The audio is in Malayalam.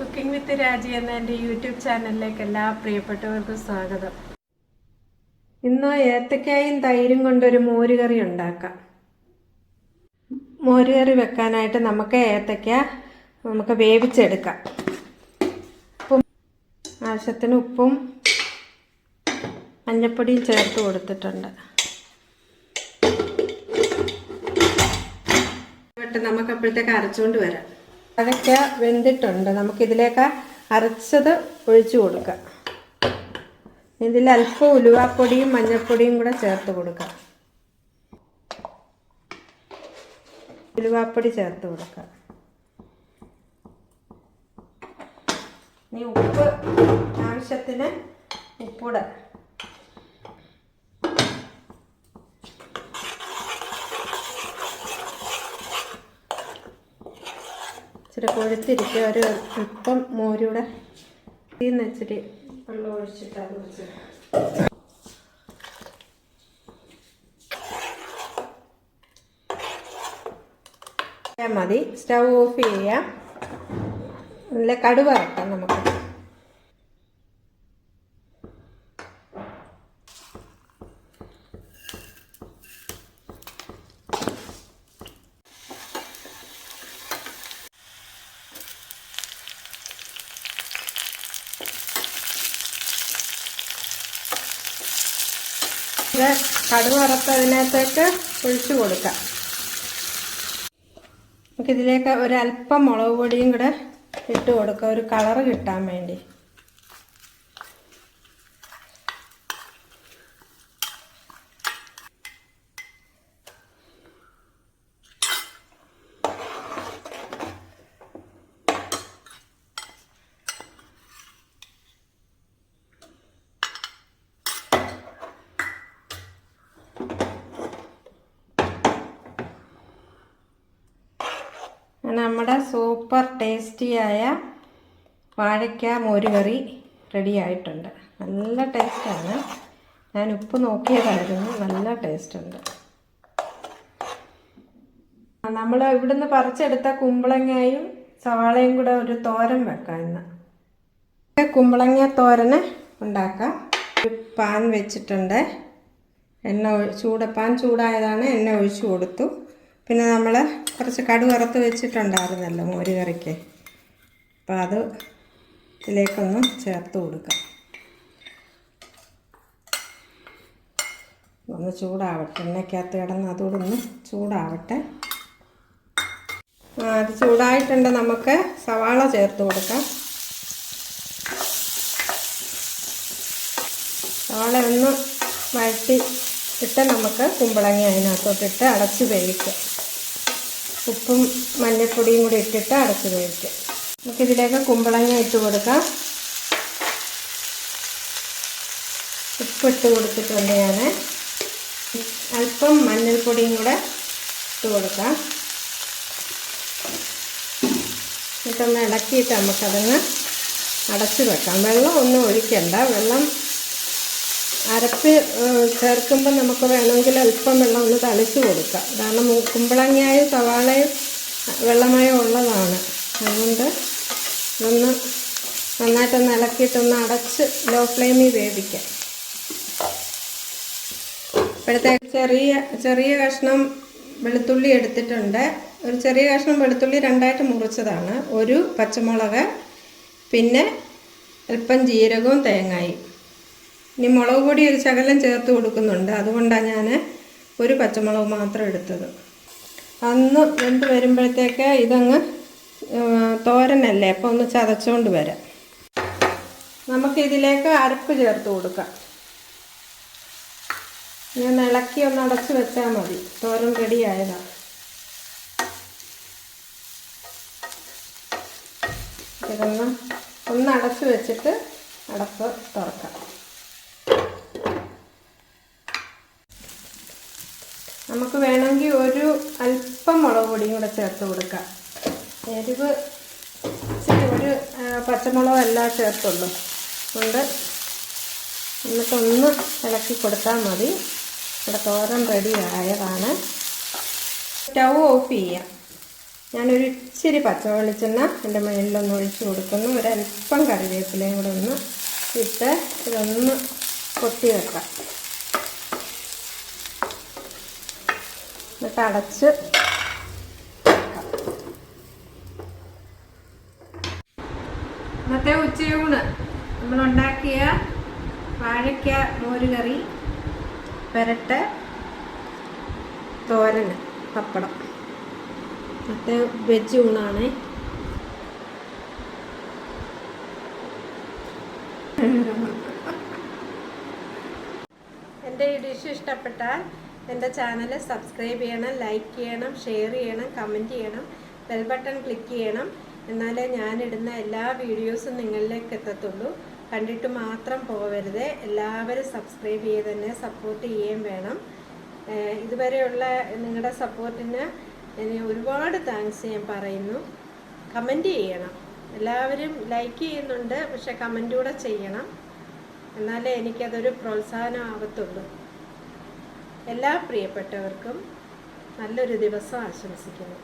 കുക്കിംഗ് വിത്ത് രാജി എന്ന എന്റെ യൂട്യൂബ് ചാനലിലേക്ക് എല്ലാ പ്രിയപ്പെട്ടവർക്കും സ്വാഗതം. ഇന്ന് ഏത്തക്കായും തൈരും കൊണ്ടൊരു മോരുകറി ഉണ്ടാക്കാം. മോരുകറി വെക്കാനായിട്ട് നമുക്ക് ഏത്തക്ക നമുക്ക് വേവിച്ചെടുക്കാം. ഉപ്പും ആവശ്യത്തിന് ഉപ്പും മഞ്ഞപ്പൊടിയും ചേർത്ത് കൊടുത്തിട്ടുണ്ട്. നമുക്കപ്പോഴത്തേക്ക് അരച്ചുകൊണ്ട് വരാം. അതൊക്കെ വെന്തിട്ടുണ്ട്. നമുക്കിതിലേക്ക് അരച്ചത് ഒഴിച്ചു കൊടുക്കാം. ഇതിൽ അല്പം ഉലുവാപ്പൊടിയും മഞ്ഞൾപ്പൊടിയും കൂടെ ചേർത്ത് കൊടുക്കാം. ഉലുവാപ്പൊടി ചേർത്ത് കൊടുക്കാം. ഇനി ഉപ്പ് ആവശ്യത്തിന് ഉപ്പൂടെ ഇച്ചിരി കൊഴുത്തിരിക്കുക ഒരു അല്പം മോരൂടെ തീന്ന് ഇച്ചിരി വെള്ളം ഒഴിച്ചിട്ട് മതി. സ്റ്റൗ ഓഫ് ചെയ്യാം. നല്ല കടുവ വറക്കാം നമുക്ക്. ഇത് കടുക് വറുത്ത് അതിനകത്തേക്ക് ഒഴിച്ചു കൊടുക്കാം. നമുക്കിതിലേക്ക് ഒരല്പം മുളക് പൊടിയും കൂടെ ഇട്ട് കൊടുക്കുക ഒരു കളറ് കിട്ടാൻ വേണ്ടി. നമ്മുടെ സൂപ്പർ ടേസ്റ്റിയായ വാഴയ്ക്ക മോരുകറി റെഡി ആയിട്ടുണ്ട്. നല്ല ടേസ്റ്റാണ് ഞാൻ ഉപ്പ് നോക്കിയതായിരുന്നു. നല്ല ടേസ്റ്റ് ഉണ്ട്. നമ്മൾ ഇവിടുന്ന് പറിച്ചെടുത്ത കുമ്പളങ്ങയും സവാളയും കൂടെ ഒരു തോരൻ വെക്കാം ഇന്ന്. കുമ്പളങ്ങ തോരന് ഉണ്ടാക്കാം. ഒരു പാൻ വെച്ചിട്ടുണ്ട്. എണ്ണ ചൂട് പാൻ ചൂടായതാണ് എണ്ണ ഒഴിച്ചു കൊടുത്തു. പിന്നെ നമ്മൾ കുറച്ച് കടു വറുത്ത് വെച്ചിട്ടുണ്ടായിരുന്നല്ലോ മോര് കറിക്ക്. അപ്പോൾ അത് ഇതിലേക്കൊന്ന് ചേർത്ത് കൊടുക്കാം. ഒന്ന് ചൂടാവട്ടെ. എണ്ണയ്ക്കകത്ത് കിടന്ന് അതോടൊന്ന് ചൂടാവട്ടെ. അത് ചൂടായിട്ടുണ്ട്. നമുക്ക് സവാള ചേർത്ത് കൊടുക്കാം. സവാള ഒന്ന് വഴറ്റി ഇട്ട് നമുക്ക് കുമ്പളങ്ങ അതിനകത്തോട്ടിട്ട് അടച്ച് വേവിക്കാം. ഉപ്പും മഞ്ഞൾപ്പൊടിയും കൂടി ഇട്ടിട്ട് അടച്ച് വേവിക്കാം. നമുക്കിതിലേക്ക് കുമ്പളങ്ങ ഇട്ട് കൊടുക്കാം. ഉപ്പിട്ട് കൊടുത്തിട്ടുണ്ട് ഞാൻ അല്പം മഞ്ഞൾപ്പൊടിയും കൂടെ ഇട്ട് കൊടുക്കാം. എന്നിട്ടൊന്ന് ഇളക്കിയിട്ട് നമുക്കതൊന്ന് അടച്ച് വെക്കാം. വെള്ളം ഒന്നും ഒഴിക്കണ്ട. വെള്ളം അരപ്പ് ചേർക്കുമ്പോൾ നമുക്ക് വേണമെങ്കിൽ അല്പം വെള്ളം ഒന്ന് തളിച്ച് കൊടുക്കാം. കാരണം കുമ്പളങ്ങയായും സവാളയും വെള്ളമയം ഉള്ളതാണ്. അതുകൊണ്ട് ഇതൊന്ന് നന്നായിട്ടൊന്ന് ഇളക്കിയിട്ടൊന്ന് അടച്ച് ലോ ഫ്ലെയിമിൽ വേവിക്കാം. ഇപ്പോഴത്തേക്ക് ചെറിയ ചെറിയ കഷ്ണം വെളുത്തുള്ളി എടുത്തിട്ടുണ്ട്. ഒരു ചെറിയ കഷ്ണം വെളുത്തുള്ളി രണ്ടായിട്ട് മുറിച്ചതാണ്. ഒരു പച്ചമുളക് പിന്നെ അല്പം ജീരകവും തേങ്ങായും. ഇനി മുളക് പൊടി ഒരു ശകലം ചേർത്ത് കൊടുക്കുന്നുണ്ട്. അതുകൊണ്ടാണ് ഞാൻ ഒരു പച്ചമുളക് മാത്രം എടുത്തത്. അന്ന് വെന്ത് വരുമ്പോഴത്തേക്ക് ഇതങ്ങ് തോരനല്ലേ? അപ്പോൾ ഒന്ന് ചതച്ചുകൊണ്ട് വരാം. നമുക്കിതിലേക്ക് അരപ്പ് ചേർത്ത് കൊടുക്കാം. ഞാൻ ഇളക്കി ഒന്ന് അടച്ച് വെച്ചാൽ മതി. തോരൻ റെഡി ആയതാണ് ഇതൊന്ന് ഒന്ന് അടച്ച് വെച്ചിട്ട് അടപ്പ് തുറക്കാം. നമുക്ക് വേണമെങ്കിൽ ഒരു അല്പം മുളക് പൊടിയും കൂടെ ചേർത്ത് കൊടുക്കാം. എരിവ് ഇച്ചിരി ഒരു പച്ചമുളകല്ല ചേർത്തുള്ളൂ. അതുകൊണ്ട് എന്നിട്ടൊന്ന് ഇളക്കി കൊടുത്താൽ മതി. ഇവിടെ തോരൻ റെഡി ആയതാണ്. സ്റ്റൗ ഓഫ് ചെയ്യാം. ഞാനൊരു ഇച്ചിരി പച്ച വെളിച്ചെണ്ണ എന്റെ മുകളിലൊന്ന് ഒഴിച്ച് കൊടുക്കുന്നു. ഒരല്പം കറിവേപ്പിലയും കൂടെ ഒന്ന് ഇട്ട് ഇതൊന്ന് കൊത്തി വെക്കാം. എന്നിട്ട് അടച്ച്. ഇന്നത്തെ ഉച്ചയൂണ് നമ്മളുണ്ടാക്കിയ വാഴയ്ക്ക മോരുകറി പെരട്ട് തോരൻ പപ്പടം ഇന്നത്തെ വെജ് ഊണാണ് എന്റെ ഈ ഡിഷ് ഇഷ്ടപ്പെട്ടാൽ എന്റെ ചാനൽ സബ്സ്ക്രൈബ് ചെയ്യണം ലൈക്ക് ചെയ്യണം ഷെയർ ചെയ്യണം കമന്റ് ചെയ്യണം ബെൽ ബട്ടൺ ക്ലിക്ക് ചെയ്യണം. എന്നാലേ ഞാനിടുന്ന എല്ലാ വീഡിയോസും നിങ്ങളിലേക്ക് എത്തത്തുള്ളൂ. കണ്ടിട്ട് മാത്രം പോകരുത് എല്ലാവരും സബ്സ്ക്രൈബ് ചെയ്ത് തന്നെ സപ്പോർട്ട് ചെയ്യുകയും വേണം. ഇതുവരെയുള്ള നിങ്ങളുടെ സപ്പോർട്ടിന് ഒരുപാട് താങ്ക്സ് ഞാൻ പറയുന്നു. കമന്റ് ചെയ്യണം. എല്ലാവരും ലൈക്ക് ചെയ്യുന്നുണ്ട് പക്ഷെ കമന്റ് കൂടെ ചെയ്യണം. എന്നാലേ എനിക്കതൊരു പ്രോത്സാഹനം ആവത്തുള്ളൂ. എല്ലാ പ്രിയപ്പെട്ടവർക്കും നല്ലൊരു ദിവസം ആശംസിക്കുന്നു.